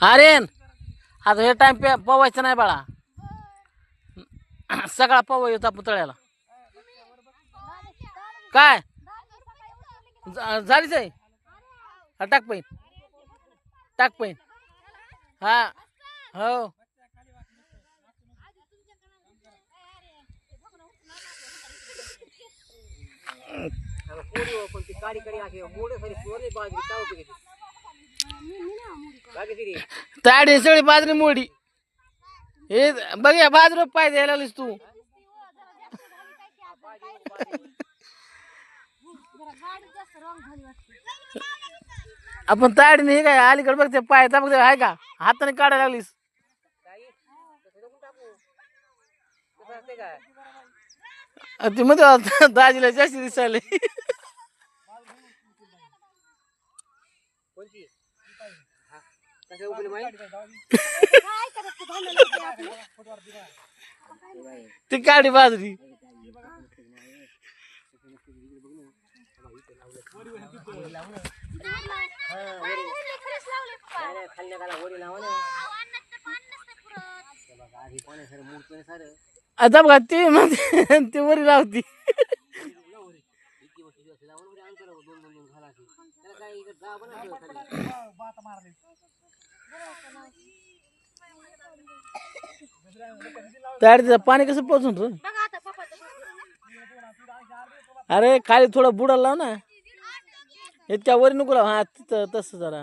अरे आता हे टाइम पे पवायचं नाही बाळा. सगळा पवा येतो पुतळ्याला काय? झालीच आहे? हा टाक पैन. टाक पैन. हा हो. ताडी बाजरी मोडी हे बघ बाजरी पाय द्यायला तू आपण ताडी नाही काय अलीकडे बघ ते पाय बघ आहे का हाताने काढायला लागलीस ती मध्ये दाजीला जास्ती ती काढी बाजरी. आता बघा ती ती वरी लावती. तयार तिचं पाणी कसं पोचून रे अरे खाली थोडं बुडाला लाव ना. इतक्या वरी नको लाव. हा तिथं तसं जरा.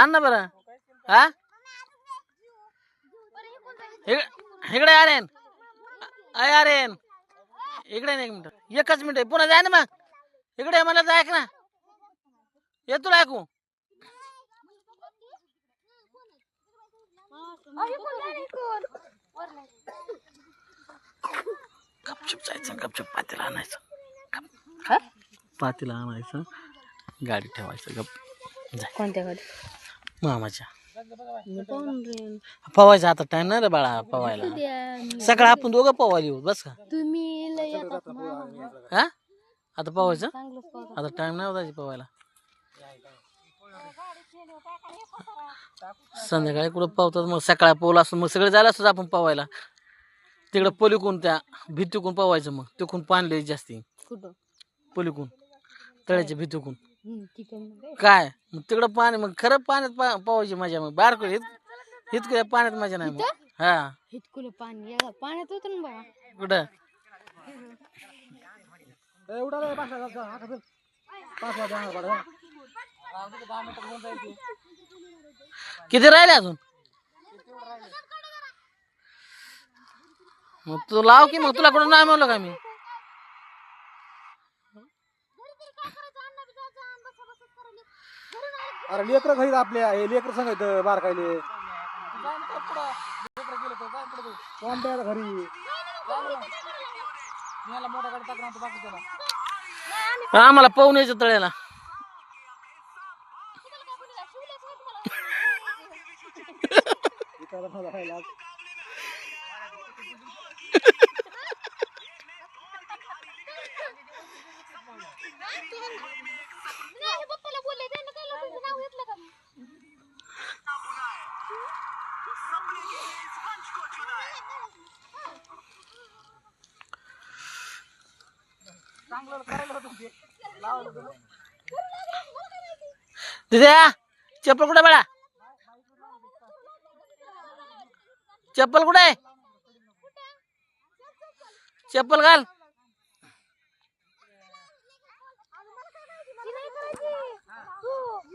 आण ना बरं. हा इक- इकडे आरेन अय आरेन इकडे ना एक मिनिट. एकच मिनिट पुन्हा जाय ना मग. इकडे ये, मला जाय ना. ये तुला ऐकू. गपचूप जायचं गपचूप पातेला आणायचं. पातेला आणायचं गाडी ठेवायचं गप. जाय कोणत्या गाडी मामाच्या. पवायचा आता टाइम नाही रे बाळा पवायला. सकाळ आपण दोघं पवायला येऊ बस का? तुम्ही लय येतात मामा. हा? आता पवायचं? पोरं. आता टाइम नाही होता पवायला. संध्याकाळी कुठं पावतात मग सकाळी पोल असं मग सगळे जायला असतं आपण पवायला. तिकडं पलीकून त्या भीतीकून पवायचं मग. तिकून पाणी लई जास्ती. कुठं? पलीकून तळ्याच्या भीतीकून. काय? मग तिकडं पाणी मग खरं पाण्यात पा पवायची मजा मग. बारक हित इतकं पाण्यात मजा नाही मग. हा. पाणी एवढं पाण्यात होतं ना बघा कुठं? किती राहिले अजून? मग तू लाव की मग तुला कुठं नाही म्हणलं का मी? अरे लेकर घरी आपल्या हे लेकर सांगायचं बारकायले कोणत्या घरी. आम्हाला पाहून यायचं तळ्याला. मला काय लाज. दिद्या चप्पल कुठे बाळा? चप्पल कुठे आहे? चप्पल घाल.